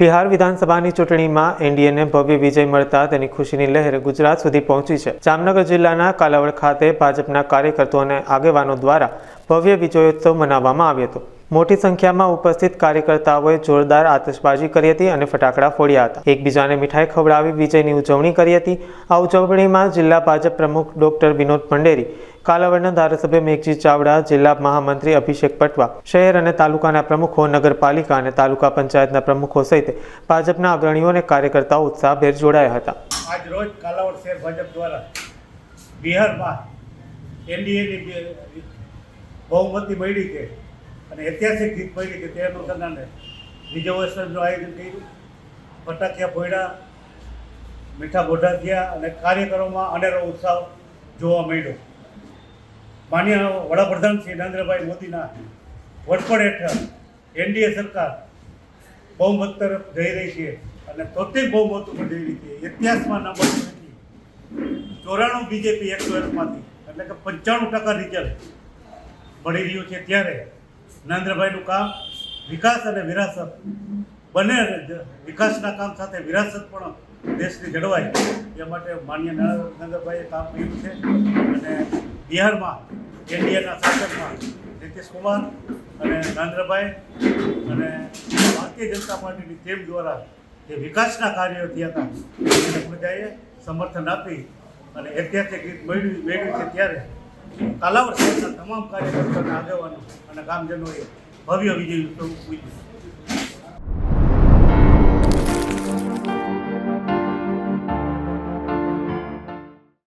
બિહાર વિધાનસભાની ચૂંટણીમાં એનડીએને ભવ્ય વિજય મળતા તેની ખુશીની લહેર ગુજરાત સુધી પહોંચી છે. જામનગર જિલ્લાના કાલાવડ ખાતે ભાજપના કાર્યકર્તાઓ અને આગેવાનો દ્વારા ભવ્ય વિજયોત્સવ મનાવવામાં આવ્યો હતો. મોટી સંખ્યામાં ઉપસ્થિત કાર્યકર્તાઓએ જોરદાર આતશબાજી કરી હતી અને ફટાકડા ફોડ્યા હતા. એકબીજાને મીઠાઈ ખવડાવી વિજયની ઉજવણી કરી હતી. આ ઉજવણીમાં જિલ્લા ભાજપ પ્રમુખ ડોક્ટર વિનોદ પંડેરી કાલાવડના ધારાસભ્ય મેઘજી ચાવડા, જિલ્લા મહામંત્રી અભિષેક પટવા, શહેર અને તાલુકાના પ્રમુખો, નગરપાલિકા અને તાલુકા પંચાયતના પ્રમુખો સહિત ભાજપના અગ્રણીઓ અને કાર્યકર્તાઓ ઉત્સાહભેર જોડાયા હતા. આજ રોજ કાલાવડ શહેર ભાજપ દ્વારા બિહારમાં એનડીએની બહુમતી મળી છે અને ઐતિહાસિક જીત મળી છે તે અનુસંધાને વિજયોત્સવનું આયોજન કર્યું. ફટાકિયા ફોડ્યા, મીઠા મોઢા થયા અને કાર્યકરોમાં અનેરો ઉત્સાહ જોવા મળ્યો. માન્ય વડાપ્રધાન શ્રી નરેન્દ્રભાઈ મોદીના વડપણ હેઠળ એનડીએ સરકાર બહુમત તરફ જઈ રહી છે અને પોતે બહુમત ઉપર જઈ રહી છે. ઇતિહાસમાં નંબર નથી. ચોરાણું બીજેપી એકસો એકમાંથી, એટલે કે પંચાણું ટકા રિઝલ્ટ મળી રહ્યું છે ત્યારે નરેન્દ્રભાઈનું કામ વિકાસ અને વિરાસત બંને વિકાસના કામ સાથે વિરાસત પણ દેશની જળવાય. એ માટે માન્ય નરેન્દ્રભાઈએ કામ કર્યું છે અને બિહારમાં, એનડીએના શાસનમાં નીતિશ કુમાર અને નરેન્દ્રભાઈ અને ભારતીય જનતા પાર્ટીની ટીમ દ્વારા જે વિકાસના કાર્યો થયા હતા, એને પ્રજાએ સમર્થન આપી અને ઐતિહાસિક રીત મેળવી મેળવી છે ત્યારે કાલાવડ શહેરના તમામ કાર્યકર્તાઓના આગેવાનો અને ગામજનોએ ભવ્ય વિજય ઉત્સવ ઉજવ્યો.